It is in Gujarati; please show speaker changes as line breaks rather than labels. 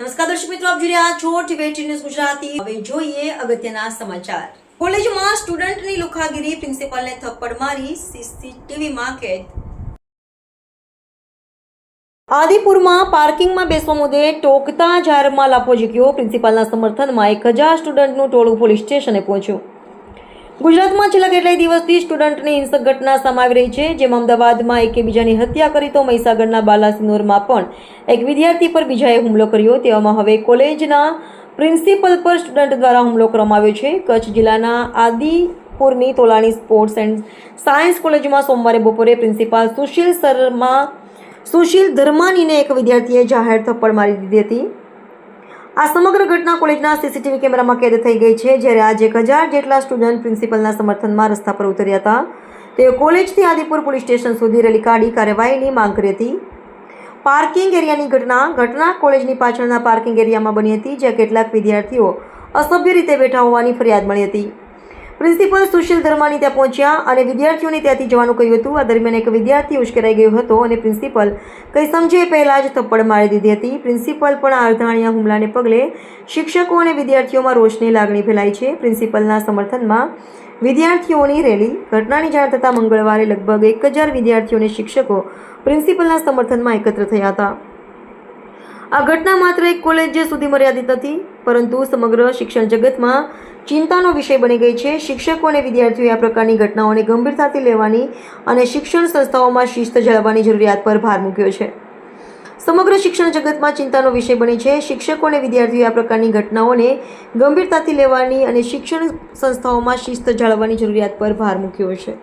નમસ્કાર દર્શક મિત્રો, આપ જોઈ રહ્યા છો ટીવી ન્યૂઝ ગુજરાતી. હવે જોઈએ અગત્યના સમાચાર. કોલેજમાં સ્ટુડન્ટની લુખાગીરી પ્રિન્સિપાલને થપ્પડ મારી સીસીટીવીમાં કેદ. આદિપુરમાં પાર્કિંગમાં બેસવા મુદ્દે ટોકતા જાહેરમાં લાફો ઝીક્યો. પ્રિન્સિપાલના સમર્થનમાં એક હજાર સ્ટુડન્ટનું ટોળું પોલીસ સ્ટેશને પહોંચ્યું. ગુજરાતમાં છેલ્લા કેટલાય દિવસથી સ્ટુડન્ટની હિંસક ઘટના સમાવી રહી છે. જેમાં અમદાવાદમાં એકબીજાની હત્યા કરી તો મહીસાગરના બાલાસિનોરમાં પણ એક વિદ્યાર્થી પર બીજાએ હુમલો કર્યો. તેવામાં હવે કોલેજના પ્રિન્સિપલ પર સ્ટુડન્ટ દ્વારા હુમલો કરવામાં આવ્યો છે. કચ્છ જિલ્લાના આદિપુરની તોલાણી સ્પોર્ટ્સ એન્ડ સાયન્સ કોલેજમાં સોમવારે બપોરે પ્રિન્સિપાલ સુશીલ શર્મા, સુશીલ ધર્માનીને એક વિદ્યાર્થીએ જાહેર થપ્પડ મારી દીધી હતી. આ સમગ્ર ઘટના કોલેજના સીસીટીવી કેમેરામાં કેદ થઈ ગઈ છે, જ્યારે આજે એક હજાર જેટલા સ્ટુડન્ટ પ્રિન્સિપલના સમર્થનમાં રસ્તા પર ઉતર્યા હતા. તેઓ કોલેજથી આદિપુર પોલીસ સ્ટેશન સુધી રેલી કાઢી કાર્યવાહીની માંગ કરી હતી. પાર્કિંગ એરિયાની ઘટના ઘટના કોલેજની પાછળના પાર્કિંગ એરિયામાં બની હતી, જ્યાં કેટલાક વિદ્યાર્થીઓ અસભ્ય રીતે બેઠા હોવાની ફરિયાદ મળી હતી. પ્રિન્સિપલ સુશીલ ધર્માની ત્યાં પહોંચ્યા અને વિદ્યાર્થીઓને ત્યાંથી જવાનું કહ્યું હતું. આ દરમિયાન એક વિદ્યાર્થી ઉશ્કેરાઈ ગયો હતો અને પ્રિન્સિપલ કંઈ સમજે પહેલાં જ થપ્પડ મારી દીધી હતી. પ્રિન્સિપલ પણ આ અર્ધાણિયા હુમલાને પગલે શિક્ષકો અને વિદ્યાર્થીઓમાં રોષની લાગણી ફેલાઈ છે. પ્રિન્સિપલના સમર્થનમાં વિદ્યાર્થીઓની રેલી. ઘટનાની જાણ થતાં મંગળવારે લગભગ એક હજાર વિદ્યાર્થીઓ અને શિક્ષકો પ્રિન્સિપલના સમર્થનમાં એકત્ર થયા હતા. આ ઘટના માત્ર એક કોલેજ સુધી મર્યાદિત નથી, પરંતુ સમગ્ર શિક્ષણ જગતમાં ચિંતાનો વિષય બની ગઈ છે. શિક્ષકો અને વિદ્યાર્થીઓએ આ પ્રકારની ઘટનાઓને ગંભીરતાથી લેવાની અને શિક્ષણ સંસ્થાઓમાં શિસ્ત જાળવવાની જરૂરિયાત પર ભાર મૂક્યો છે. સમગ્ર શિક્ષણ જગતમાં ચિંતાનો વિષય બની છે. શિક્ષકો અને વિદ્યાર્થીઓએ આ પ્રકારની ઘટનાઓને ગંભીરતાથી લેવાની અને શિક્ષણ સંસ્થાઓમાં શિસ્ત જાળવવાની જરૂરિયાત પર ભાર મૂક્યો છે.